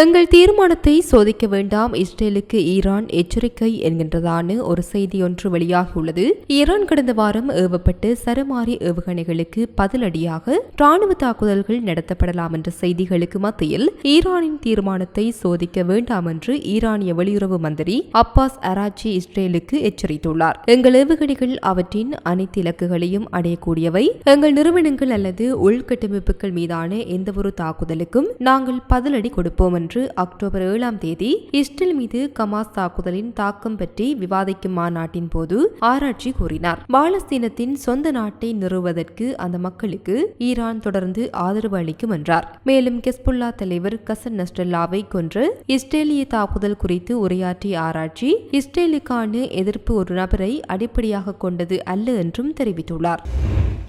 எங்கள் தீர்மானத்தை சோதிக்க வேண்டாம். இஸ்ரேலுக்கு ஈரான் எச்சரிக்கை என்கின்றதான ஒரு செய்தி ஒன்று வெளியாகியுள்ளது ஈரான் கடந்த வாரம் ஏவப்பட்டு சரமாரி ஏவுகணைகளுக்கு பதிலடியாக ராணுவ தாக்குதல்கள் நடத்தப்படலாம் என்ற செய்திகளுக்கு மத்தியில் ஈரானின் தீர்மானத்தை சோதிக்க வேண்டாம் என்று ஈரானிய வெளியுறவு மந்திரி அப்பாஸ் அராச்சி இஸ்ரேலுக்கு எச்சரித்துள்ளார். எங்கள் ஏவுகணைகள் அவற்றின் அனைத்து இலக்குகளையும் அடையக்கூடியவை. எங்கள் நிறுவனங்கள் அல்லது உள்கட்டமைப்புகள் மீதான எந்தவொரு தாக்குதலுக்கும் நாங்கள் பதிலடி கொடுப்போம் ஒன்று அக்டோபர் ஏழாம் தேதி இஸ்ரேல் மீது கமாஸ் தாக்குதலின் தாக்கம் பற்றி விவாதிக்கும் மாநாட்டின் போது ஆராய்ச்சி கூறினார். பாலஸ்தீனத்தின் சொந்த நாட்டை நிறுவுவதற்கு அந்த மக்களுக்கு ஈரான் தொடர்ந்து ஆதரவு அளிக்கும் என்றார். மேலும் கெஸ்புல்லா தலைவர் கசன் நஸ்டல்லாவை கொன்று இஸ்ரேலிய தாக்குதல் குறித்து உரையாற்றிய ஆராய்ச்சி இஸ்ரேலுக்கான எதிர்ப்பு ஒரு நபரை அடிப்படையாக கொண்டது அல்ல என்றும் தெரிவித்துள்ளார்.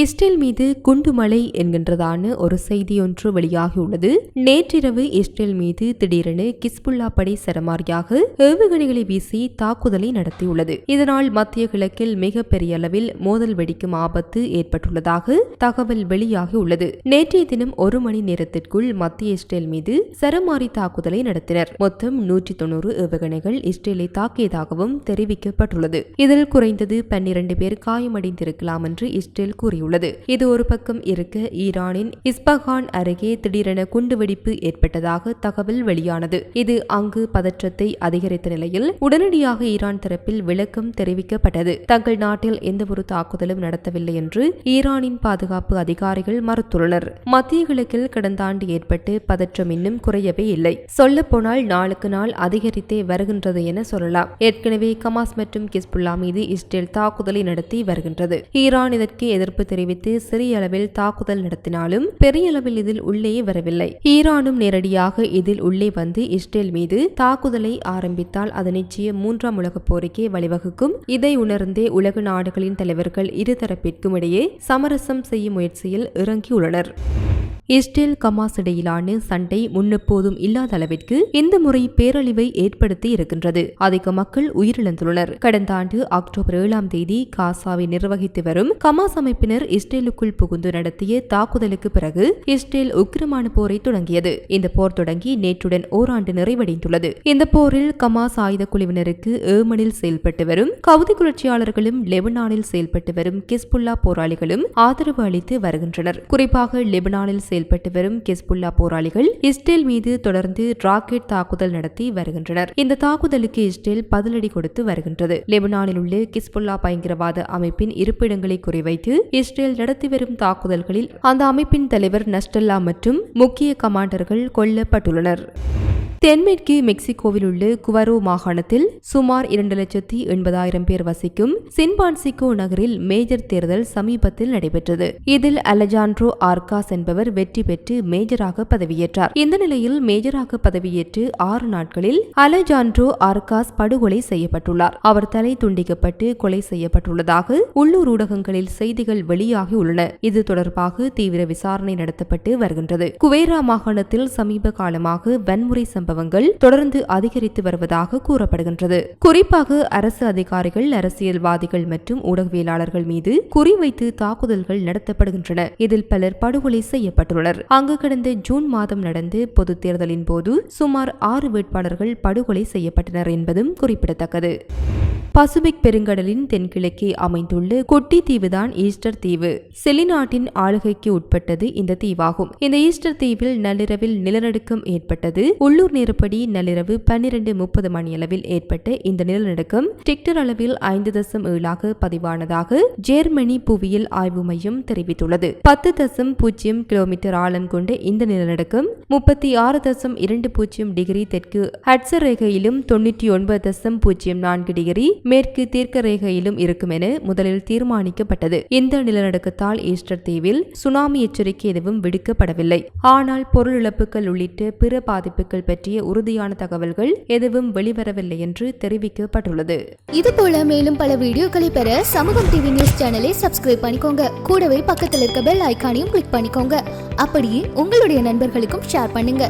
இஸ்ரேல் மீது குண்டுமலை என்கின்றதான ஒரு செய்தி ஒன்று வெளியாகியுள்ளது. நேற்றிரவு இஸ்ரேல் மீது திடீரென கிஸ்புல்லா படை சரமாரியாக ஏவுகணைகளை வீசி தாக்குதலை நடத்தியுள்ளது. இதனால் மத்திய கிழக்கில் மிக பெரிய அளவில் மோதல் வெடிக்கும் ஆபத்து ஏற்பட்டுள்ளதாக தகவல் வெளியாகியுள்ளது. நேற்றைய தினம் ஒரு மணி நேரத்திற்குள் மத்திய இஸ்ரேல் மீது சரமாரி தாக்குதலை நடத்தினர். மொத்தம் நூற்றி தொண்ணூறு ஏவுகணைகள் இஸ்ரேலை தாக்கியதாகவும் தெரிவிக்கப்பட்டுள்ளது. இதில் குறைந்தது பன்னிரண்டு பேர் காயமடைந்திருக்கலாம் என்று இஸ்ரேல் கூறியுள்ளது. இது ஒரு பக்கம் இருக்க ஈரானின் இஸ்பஹான் அருகே திடீரென குண்டுவெடிப்பு ஏற்பட்டதாக தகவல் வெளியானது. இது அங்கு பதற்றத்தை அதிகரித்த நிலையில் உடனடியாக ஈரான் தரப்பில் விளக்கம் தெரிவிக்கப்பட்டது. தங்கள் நாட்டில் எந்தவொரு தாக்குதலும் நடத்தவில்லை என்று ஈரானின் பாதுகாப்பு அதிகாரிகள் மறுத்துள்ளனர். மத்திய கிழக்கில் கடந்த ஆண்டு ஏற்பட்டு பதற்றம் இன்னும் குறையவே இல்லை. சொல்லப்போனால் நாளுக்கு நாள் அதிகரித்தே வருகின்றது என சொல்லலாம். ஏற்கனவே கமாஸ் மற்றும் கிஸ்புல்லா மீது இஸ்ரேல் தாக்குதலை நடத்தி வருகின்றது. ஈரான் இதற்கு எதிர்ப்பு தெரிவித்து சிறிய அளவில் தாக்குதல் நடத்தினாலும் பெரிய அளவில் இதில் உள்ளே வரவில்லை. ஈரானும் நேரடியாக இதில் உள்ளே வந்து இஸ்ரேல் மீது தாக்குதலை ஆரம்பித்தால் அது நிச்சயம் மூன்றாம் உலகப் போருக்கே வழிவகுக்கும். இதை உணர்ந்தே உலக நாடுகளின் தலைவர்கள் இருதரப்பிற்கும் இடையே சமரசம் செய்யும் முயற்சியில் இறங்கியுள்ளனர். இஸ்ரேல் கமாஸ் இடையிலான சண்டை முன்னெப்போதும் இல்லாத அளவிற்கு இந்த முறை பேரழிவை ஏற்படுத்தி இருக்கின்றது? அதிக மக்கள் உயிரிழந்துள்ளனர். கடந்த ஆண்டு அக்டோபர் ஏழாம் தேதி காசாவை நிர்வகித்து வரும் கமாஸ் அமைப்பினர் இஸ்ரேலுக்குள் புகுந்து நடத்திய தாக்குதலுக்கு பிறகு இஸ்ரேல் உக்கிரமான போரை தொடங்கியது. இந்த போர் தொடங்கி நேற்றுடன் ஓராண்டு நிறைவடைந்துள்ளது. இந்த போரில் கமாஸ் ஆயுத குழுவினருக்கு ஏமனில் செயல்பட்டு வரும் கவுதி புரட்சியாளர்களும் லெபனானில் செயல்பட்டு வரும் கிஸ்புல்லா போராளிகளும் ஆதரவு அளித்து வருகின்றனர். குறிப்பாக லெபனானில் செயல்பட்டு வரும் கிஸ்புல்லா போராளிகள் இஸ்ரேல் மீது தொடர்ந்து ராக்கெட் தாக்குதல் நடத்தி வருகின்றனர். இந்த தாக்குதலுக்கு இஸ்ரேல் பதிலடி கொடுத்து வருகின்றது. லெபனானில் உள்ள கிஸ்புல்லா பயங்கரவாத அமைப்பின் இருப்பிடங்களை குறிவைத்து இஸ்ரேல் நடத்தி வரும் தாக்குதல்களில் அந்த அமைப்பின் தலைவர் நஸ்டல்லா மற்றும் முக்கிய கமாண்டர்கள் கொல்லப்பட்டுள்ளனர். தென்மேற்கு மெக்சிகோவில் உள்ள குவரோ மாகாணத்தில் சுமார் இரண்டு லட்சத்தி எண்பதாயிரம் பேர் வசிக்கும் சின்பான்சிகோ நகரில் மேஜர் தேர்தல் சமீபத்தில் நடைபெற்றது. இதில் அலஜான்ட்ரோ ஆர்காஸ் என்பவர் வெற்றி பெற்று மேஜராக பதவியேற்றார். இந்த நிலையில் மேஜராக பதவியேற்று ஆறு நாட்களில் அலஜான்ட்ரோ ஆர்காஸ் படுகொலை செய்யப்பட்டுள்ளார். அவர் தலை துண்டிக்கப்பட்டு கொலை செய்யப்பட்டுள்ளதாக உள்ளூர் ஊடகங்களில் செய்திகள் வெளியாகியுள்ளன இது தொடர்பாக தீவிர விசாரணை நடத்தப்பட்டு வருகின்றது. குவேரா மாகாணத்தில் சமீப காலமாக வன்முறை சம்பவங்கள் தொடர்ந்து அதிகரித்து வருவதாக கூறப்படுகின்றது. குறிப்பாக அரசு அதிகாரிகள் அரசியல்வாதிகள் மற்றும் ஊடகவியலாளர்கள் மீது குறிவைத்து தாக்குதல்கள் நடத்தப்படுகின்றன. இதில் பலர் படுகொலை செய்யப்பட்டுள்ளனர். அங்கு கடந்த ஜூன் மாதம் நடந்த பொது தேர்தலின் போது சுமார் ஆறு வேட்பாளர்கள் படுகொலை செய்யப்பட்டனர் என்பதும் குறிப்பிடத்தக்கது. பசிபிக் பெருங்கடலின் தென்கிழக்கே அமைந்துள்ள குட்டி தீவுதான் ஈஸ்டர் தீவு. செலி நாட்டின் ஆளுகைக்கு உட்பட்டது இந்த தீவாகும். இந்த ஈஸ்டர் தீவில் நள்ளிரவில் நிலநடுக்கம் ஏற்பட்டது. உள்ளூர் நேரப்படி நள்ளிரவு பன்னிரண்டு முப்பது மணியளவில் ஏற்பட்ட இந்த நிலநடுக்கம் டிக்டர் அளவில் ஐந்து தசம் ஏழாக பதிவானதாக ஜெர்மனி புவியியல் ஆய்வு மையம் தெரிவித்துள்ளது. பத்து தசம் பூஜ்ஜியம் கிலோமீட்டர் ஆழம் கொண்ட இந்த நிலநடுக்கம் முப்பத்தி ஆறு தசம் இரண்டு பூஜ்ஜியம் டிகிரி தெற்கு ஹட்சர் ரேகையிலும் தொன்னூற்றி ஒன்பது தசம் பூஜ்ஜியம் நான்கு டிகிரி மேற்கு தீர்க்க ரேகையிலும் இருக்கும் என முதலில் தீர்மானிக்கப்பட்டது. இந்த நிலநடுக்கத்தால் ஈஸ்டர் தீவில் சுனாமி எச்சரிக்கை எதுவும் விடுக்கப்படவில்லை. ஆனால் பொருள் இழப்புகள் உள்ளிட்ட பிற பாதிப்புகள் பற்றிய உறுதியான தகவல்கள் எதுவும் வெளிவரவில்லை என்று தெரிவிக்கப்பட்டுள்ளது. இது போல மேலும் பல வீடியோக்களை பெற சமூகம் டிவி நியூஸ் சேனலை சப்ஸ்கிரைப் பண்ணிக்கோங்க. கூடவே பக்கத்தில் இருக்க பெல் ஐகானையும் கிளிக் பண்ணிக்கோங்க. அப்படியே உங்களுடைய நண்பர்களுக்கும் ஷேர் பண்ணுங்க.